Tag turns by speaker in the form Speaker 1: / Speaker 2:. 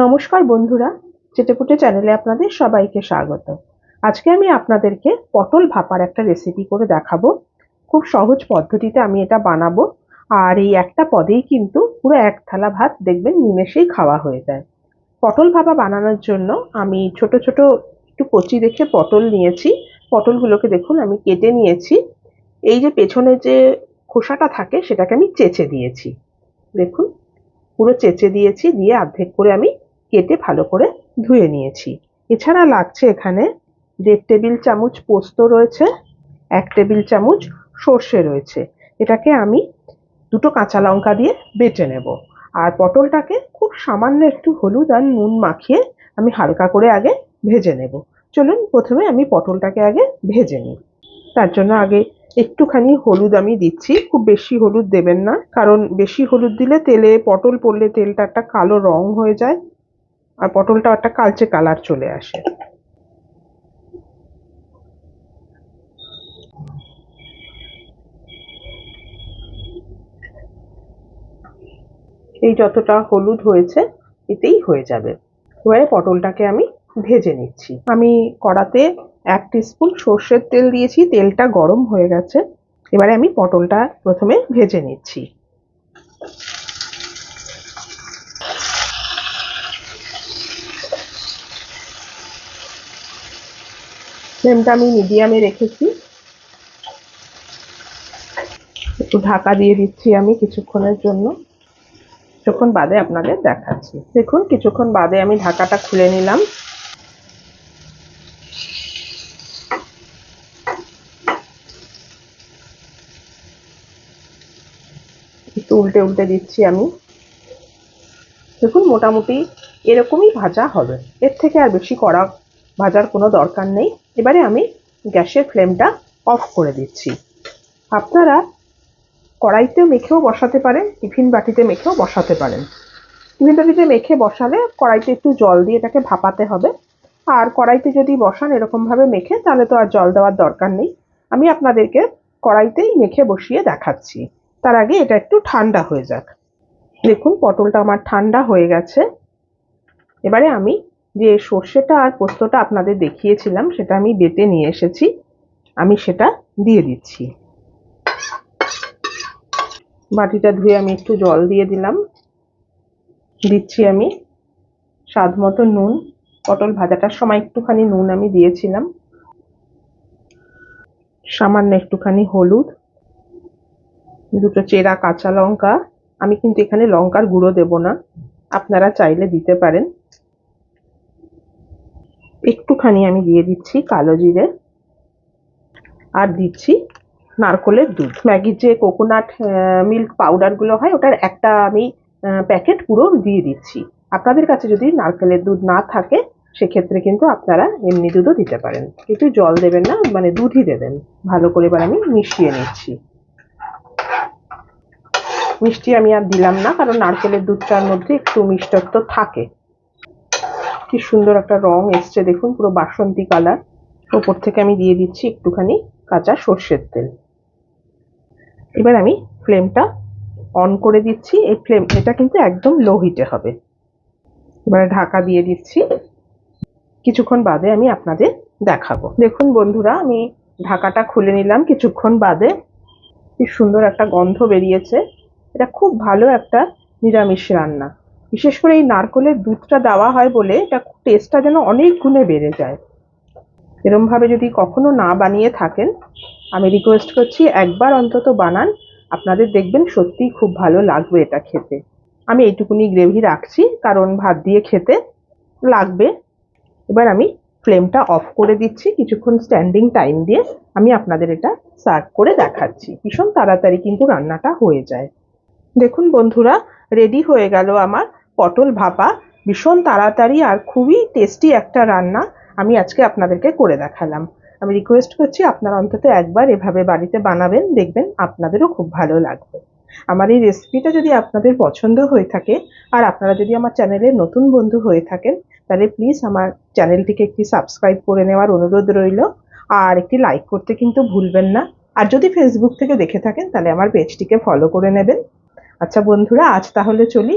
Speaker 1: নমস্কার বন্ধুরা চেটেপুটে চ্যানেলে আপনাদের সবাইকে স্বাগত। আজকে আমি আপনাদেরকে পটল ভাপার একটা রেসিপি করে দেখাবো। খুব সহজ পদ্ধতিতে আমি এটা বানাবো। আর এই একটা পদেই কিন্তু পুরো এক থালা ভাত দেখবেন নিমেষেই খাওয়া হয়ে যায়। পটল ভাপা বানানোর জন্য আমি ছোট ছোট একটু কচি দেখে পটল নিয়েছি। পটলগুলোকে দেখুন, আমি কেটে নিয়েছি। এই যে পেছনে যে খোসাটা থাকে, সেটাকে আমি চেঁচে দিয়েছি। দেখুন, পুরো চেঁচে দিয়েছি। দিয়ে অর্ধেক করে আমি কেটে ভালো করে ধুয়ে নিয়েছি। এছাড়া লাগছে এখানে দেড় টেবিল চামচ পোস্ত রয়েছে, এক টেবিল চামচ সর্ষে রয়েছে। এটাকে আমি দুটো কাঁচা লঙ্কা দিয়ে বেটে নেব। আর পটলটাকে খুব সামান্য একটু হলুদ আর নুন মাখিয়ে আমি হালকা করে আগে ভেজে নেব। চলুন প্রথমে আমি পটলটাকে আগে ভেজে নিই। তার জন্য আগে একটুখানি হলুদ আমি দিচ্ছি। খুব বেশি হলুদ দেবেন না, কারণ বেশি হলুদ দিলে তেলে, পটল পড়লে তেলটা একটা কালো রং হয়ে যায়। আর পটলটা একটা কালচে কালার চলে আসে। এই যতটা হলুদ হয়েছে, এতেই হয়ে যাবে। এবারে পটলটাকে আমি ভেজে নিচ্ছি। আমি কড়াতে এক স্পুন সর্ষের তেল দিয়েছি, তেলটা গরম হয়ে গেছে। এবারে আমি পটলটা প্রথমে ভেজে নিচ্ছি। ফ্লেমটা আমি মিডিয়ামে রেখেছি। একটু ঢাকা দিয়ে দিচ্ছি আমি কিছুক্ষণের জন্য। কিছুক্ষণ বাদে আপনাদের দেখাচ্ছি। দেখুন, কিছুক্ষণ বাদে আমি ঢাকাটা খুলে নিলাম। একটু উল্টে উল্টে দিচ্ছি আমি। দেখুন, মোটামুটি এরকমই ভাজা হবে। এর থেকে আর বেশি কড়া ভাজার কোনো দরকার নেই। এবারে আমি গ্যাসের ফ্লেমটা অফ করে দিচ্ছি। আপনারা কড়াইতে মেখেও বসাতে পারেন, টিফিন বাটিতে মেখেও বসাতে পারেন। টিফিন বাটিতে মেখে বসালে কড়াইতে একটু জল দিয়ে এটাকে ভাপাতে হবে। আর কড়াইতে যদি বসান এরকমভাবে মেখে, তাহলে তো আর জল দেওয়ার দরকার নেই। আমি আপনাদেরকে কড়াইতেই মেখে বসিয়ে দেখাচ্ছি। তার আগে এটা একটু ঠান্ডা হয়ে যাক। দেখুন, পটলটা আমার ঠান্ডা হয়ে গেছে। এবারে আমি যে সর্ষেটা আর পোস্তটা আপনাদের দেখিয়েছিলাম, সেটা আমি বেটে নিয়ে এসেছি। আমি সেটা দিয়ে দিচ্ছি। বাটিটা ধুয়ে আমি একটু জল দিয়ে দিলাম। দিচ্ছি আমি স্বাদ মতো নুন। পটল ভাজাটার সময় একটুখানি নুন আমি দিয়েছিলাম। সামান্য একটুখানি হলুদ। দুটো চেরা কাঁচা লঙ্কা। আমি কিন্তু এখানে লঙ্কার গুঁড়ো দেব না। আপনারা চাইলে দিতে পারেন। একটুখানি আমি দিয়ে দিচ্ছি কালো জিরে। আর দিচ্ছি নারকলের দুধ। ম্যাগির যে কোকোনাট মিল্ক পাউডারগুলো হয়, ওটার একটা আমি প্যাকেট পুরো দিয়ে দিচ্ছি। আপনাদের কাছে যদি নারকেলের দুধ না থাকে, সেক্ষেত্রে কিন্তু আপনারা এমনি দুধও দিতে পারেন। কিন্তু জল দেবেন না মানে দুধই দেবেন। ভালো করে এবার আমি মিশিয়ে নিচ্ছি। মিষ্টি আমি আর দিলাম না, কারণ নারকেলের দুধটার মধ্যে একটু মিষ্টত্ব থাকে। কি সুন্দর একটা রং এসছে দেখুন, পুরো বাসন্তী কালার। ওপর থেকে আমি দিয়ে দিচ্ছি একটুখানি কাঁচা সর্ষের তেল। এবার আমি ফ্লেমটা অন করে দিচ্ছি। এই ফ্লেম, এটা কিন্তু একদম লো হিটে হবে। এবারে ঢাকা দিয়ে দিচ্ছি। কিছুক্ষণ বাদে আমি আপনাদের দেখাবো। দেখুন বন্ধুরা, আমি ঢাকাটা খুলে নিলাম কিছুক্ষণ বাদে। কি সুন্দর একটা গন্ধ বেরিয়েছে। এটা খুব ভালো একটা নিরামিষ রান্না। বিশেষ করে এই নারকলের দুধটা দেওয়া হয় বলে এটা টেস্টটা যেন অনেক গুণে বেড়ে যায়। এরমভাবে যদি কখনো না বানিয়ে থাকেন, আমি রিকোয়েস্ট করছি একবার অন্তত বানান। আপনাদের দেখবেন সত্যিই খুব ভালো লাগবে এটা খেতে। আমি এইটুকুনি গ্রেভি রাখছি, কারণ ভাত দিয়ে খেতে লাগবে। এবার আমি ফ্লেমটা অফ করে দিচ্ছি, কিছুক্ষণ স্ট্যান্ডিং টাইম দিয়ে আমি আপনাদের এটা সার্ভ করে দেখাচ্ছি। ভীষণ তাড়াতাড়ি কিন্তু রান্নাটা হয়ে যায়। দেখুন বন্ধুরা রেডি হয়ে গেল আমার পটল ভাপা, ভীষণ তাড়াতাড়ি আর খুবই টেস্টি একটা রান্না আমি আজকে আপনাদেরকে করে দেখালাম। আমি রিকোয়েস্ট করছি আপনারা অন্তত একবার এভাবে বাড়িতে বানাবেন, দেখবেন আপনাদেরও খুব ভালো লাগবে। আমার এই রেসিপিটা যদি আপনাদের পছন্দ হয়ে থাকে আর আপনারা যদি আমার চ্যানেলের নতুন বন্ধু হয়ে থাকেন, তাহলে প্লিজ আমার চ্যানেলটিকে একটি সাবস্ক্রাইব করে নেওয়ার অনুরোধ রইল। আর একটি লাইক করতে কিন্তু ভুলবেন না। আর যদি ফেসবুক থেকে দেখে থাকেন, তাহলে আমার পেজটিকে ফলো করে নেবেন। আচ্ছা বন্ধুরা, আজ তাহলে চলি।